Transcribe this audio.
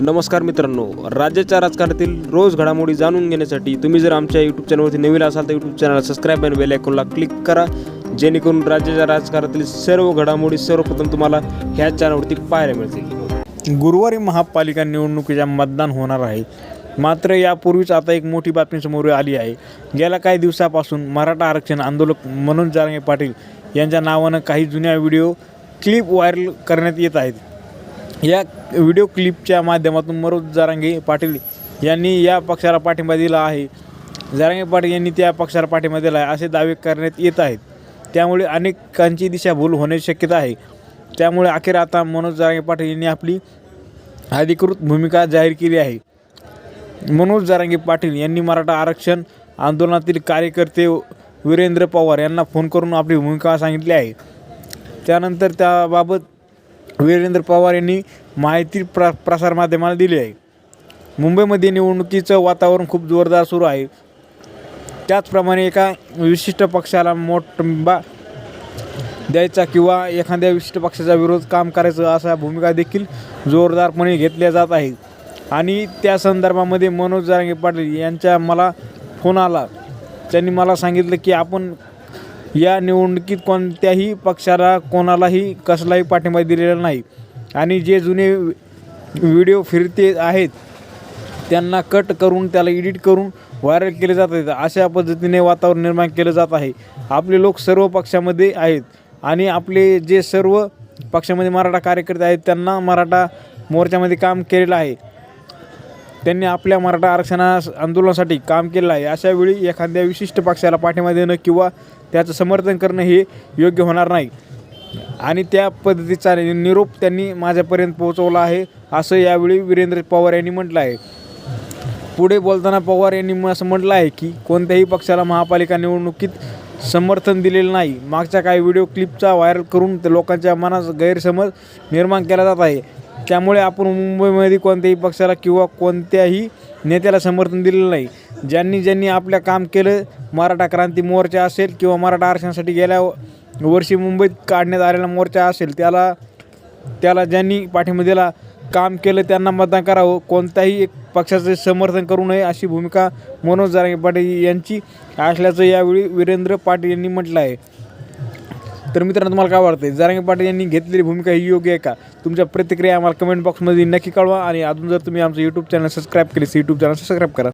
नमस्कार मित्रांनो राज्याच्या राजकारणातील रोज घडामोडी जाणून घेण्यासाठी तुम्ही जर आमच्या यूट्यूब चॅनलवरती नवीन असाल तर यूट्यूब चॅनलला सबस्क्राईब आणि बेल आयकॉनला क्लिक करा. जेणेकरून राज्याच्या राजकारणातील सर्व घडामोडी सर्वप्रथम तुम्हाला ह्या चॅनलवरती पाहायला मिळतील. गुरुवारी महापालिका निवडणुकीच्या मतदान होणार आहे. मात्र यापूर्वीच आता एक मोठी बातमी समोर आली आहे. गेल्या काही दिवसापासून मराठा आरक्षण आंदोलक मनोज जारंगे पाटील यांच्या नावानं काही जुन्या व्हिडिओ क्लिप व्हायरल करण्यात येत आहेत. या व्हिडिओ क्लिपच्या माध्यमातून मनोज जारांगे पाटील यांनी या पक्षाला पाठिंबा दिला आहे. जारांगे पाटील यांनी त्या पक्षाला पाठिंबा दिला आहे असे दावे करण्यात येत आहेत. त्यामुळे अनेकांची दिशाभूल होण्याची शक्यता आहे. त्यामुळे अखेर आता मनोज जारांगे पाटील यांनी आपली अधिकृत भूमिका जाहीर केली आहे. मनोज जारांगे पाटील यांनी मराठा आरक्षण आंदोलनातील कार्यकर्ते वीरेंद्र पवार यांना फोन करून आपली भूमिका सांगितली आहे. त्यानंतर त्याबाबत वीरेंद्र पवार यांनी माहिती प्र प्रसारमाध्यमाला दिली आहे. मुंबईमध्ये निवडणुकीचं वातावरण खूप जोरदार सुरू आहे. त्याचप्रमाणे एका विशिष्ट पक्षाला मोठंबा द्यायचा किंवा एखाद्या विशिष्ट पक्षाचा विरोध काम करायचं असा भूमिका देखील जोरदारपणे घेतल्या जात आहे. आणि त्या संदर्भामध्ये मनोज जारंगे पाटील यांच्या मला फोन आला. त्यांनी मला सांगितलं की आपण या निवडणुकीत कोणत्याही पक्षाला कोणालाही कसलाही पाठिंबा दिलेला नाही. आणि जे जुने व्हिडिओ फिरते आहेत त्यांना कट करून त्याला एडिट करून व्हायरल केले जात आहेत. अशा पद्धतीने वातावरण निर्माण केलं जात आहे. आपले लोक सर्व पक्षामध्ये आहेत आणि आपले जे सर्व पक्षामध्ये मराठा कार्यकर्ते आहेत त्यांना मराठा मोर्चामध्ये काम केलेलं आहे. त्यांनी आपल्या मराठा आरक्षणास आंदोलनासाठी काम केलं आहे. अशा वेळी एखाद्या विशिष्ट पक्षाला पाठिंबा देणं किंवा त्याचं समर्थन करणं हे योग्य होणार नाही. आणि त्या पद्धतीचा निरोप त्यांनी माझ्यापर्यंत पोहोचवला आहे. असं यावेळी वीरेंद्र पवार यांनी म्हटलं आहे. पुढे बोलताना पवार यांनी असं म्हटलं आहे की कोणत्याही पक्षाला महापालिका निवडणुकीत समर्थन दिलेलं नाही. मागच्या काही व्हिडिओ क्लिपचा व्हायरल करून ते लोकांच्या मनात गैरसमज निर्माण केला जात आहे. त्यामुळे आपण मुंबईमध्ये कोणत्याही पक्षाला किंवा कोणत्याही नेत्याला समर्थन दिलेलं नाही. ज्यांनी ज्यांनी आपल्या काम केलं मराठा क्रांती मोर्चा असेल किंवा मराठा आरक्षणासाठी गेल्या वर्षी मुंबईत काढण्यात आलेला मोर्चा असेल त्याला त्याला ज्यांनी पाठिंबा दिला काम केलं त्यांना मतदान करावं. कोणत्याही एक पक्षाचे समर्थन करू नये अशी भूमिका मनोज जारंगे पाटील यांची असल्याचं यावेळी वीरेंद्र पाटील यांनी म्हटलं आहे. तर मित्रांनो तुम्हाला काय वाटतंय? जारंगे पाटील यांनी घेतलेली भूमिका ही योग्य आहे का? तुमच्या प्रतिक्रिया आम्हाला कमेंट बॉक्समध्ये नक्की कळवा आणि अजून जर तुम्ही आमचं यूट्यूब चॅनल सबस्क्राईब केली यूट्यूब चॅनल सबस्क्राईब करा.